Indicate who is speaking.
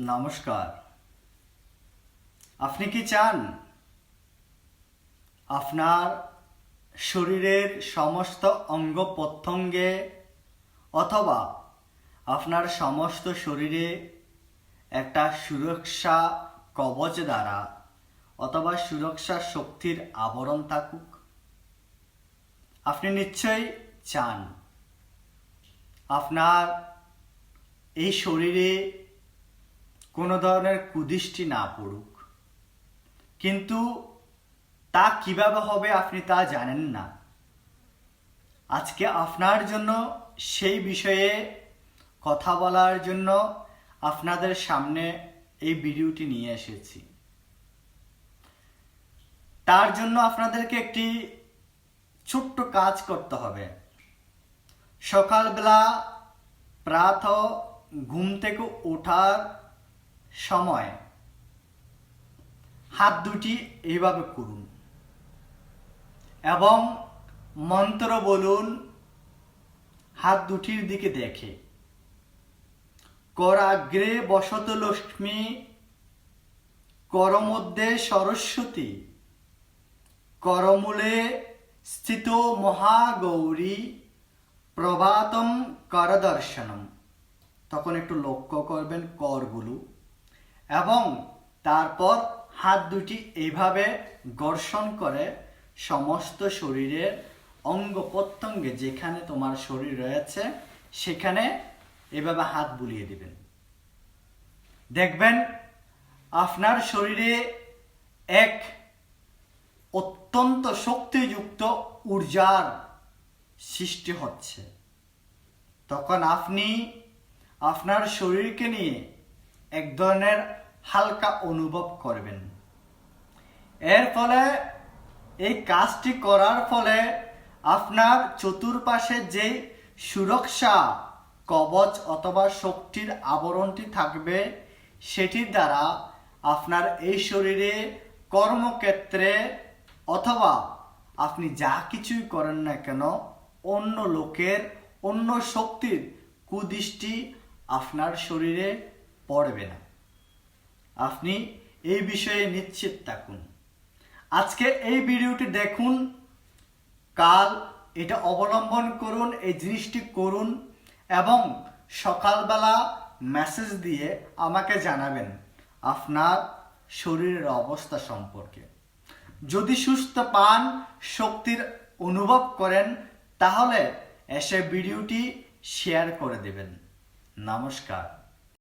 Speaker 1: নমস্কার। আপনি কি চান? আপনার শরীরের সমস্ত অঙ্গ প্রত্যঙ্গে অথবা আপনার সমস্ত শরীরে একটা সুরক্ষা কবচ দ্বারা অথবা সুরক্ষা শক্তির আবরণ থাকুক? আপনি নিশ্চয়ই চান। আপনার এই শরীরে ধরনের কুদৃষ্টি না পড়ুক। কিন্তু তা কীভাবে হবে আপনি তা জানেন না। আজকে আপনার জন্য সেই বিষয়ে কথা বলার জন্য আপনাদের সামনে এই ভিডিওটি নিয়ে এসেছি। তার জন্য আপনাদেরকে একটি ছোট্ট কাজ করতে হবে। সকালবেলা প্রাত ঘুম থেকে ওঠার সময়। হাত দুটি এইভাবে করুন। এবং মন্ত্র বলুন, হাত দুটির দিকে দেখে। করাগ্রে বসত লক্ষ্মী করমধ্যে সরস্বতী, করমূলে স্থিত মহাগৌরী, প্রভাতম করদর্শনম। তখন একটু লক্ষ্য করবেন করগুলো। এবং তারপর হাত দুটি এইভাবে ঘর্ষণ করে সমস্ত শরীরের অঙ্গ প্রত্যঙ্গে যেখানে তোমার শরীর রয়েছে, সেখানে এভাবে হাত বুলিয়ে দিবেন। দেখবেন আপনার শরীরে এক অত্যন্ত শক্তিযুক্ত ঊর্জার সৃষ্টি হচ্ছে। তখন আপনি আপনার শরীরকে নিয়ে এক ধরনের হালকা অনুভব করবেন। এর ফলে, এই কাজটি করার ফলে আপনার চতুর্পাশে যে সুরক্ষা, কবচ অথবা শক্তির আবরণটি থাকবে, সেটির দ্বারা আপনার এই শরীরে কর্মক্ষেত্রে অথবা আপনি যা কিছুই করেন না কেন, অন্য লোকের, অন্য শক্তির কুদৃষ্টি আপনার শরীরে পড়বে না। আপনি এই বিষয়ে নিশ্চিত থাকুন। আজকে এই ভিডিওটি দেখুন, কাল এটা অবলম্বন করুন, এই জিনিসটি করুন এবং সকালবেলা মেসেজ দিয়ে আমাকে জানাবেন আপনার শরীরের অবস্থা সম্পর্কে। যদি সুস্থ পান, শক্তির অনুভব করেন, তাহলে এসে ভিডিওটি শেয়ার করে দেবেন। নমস্কার।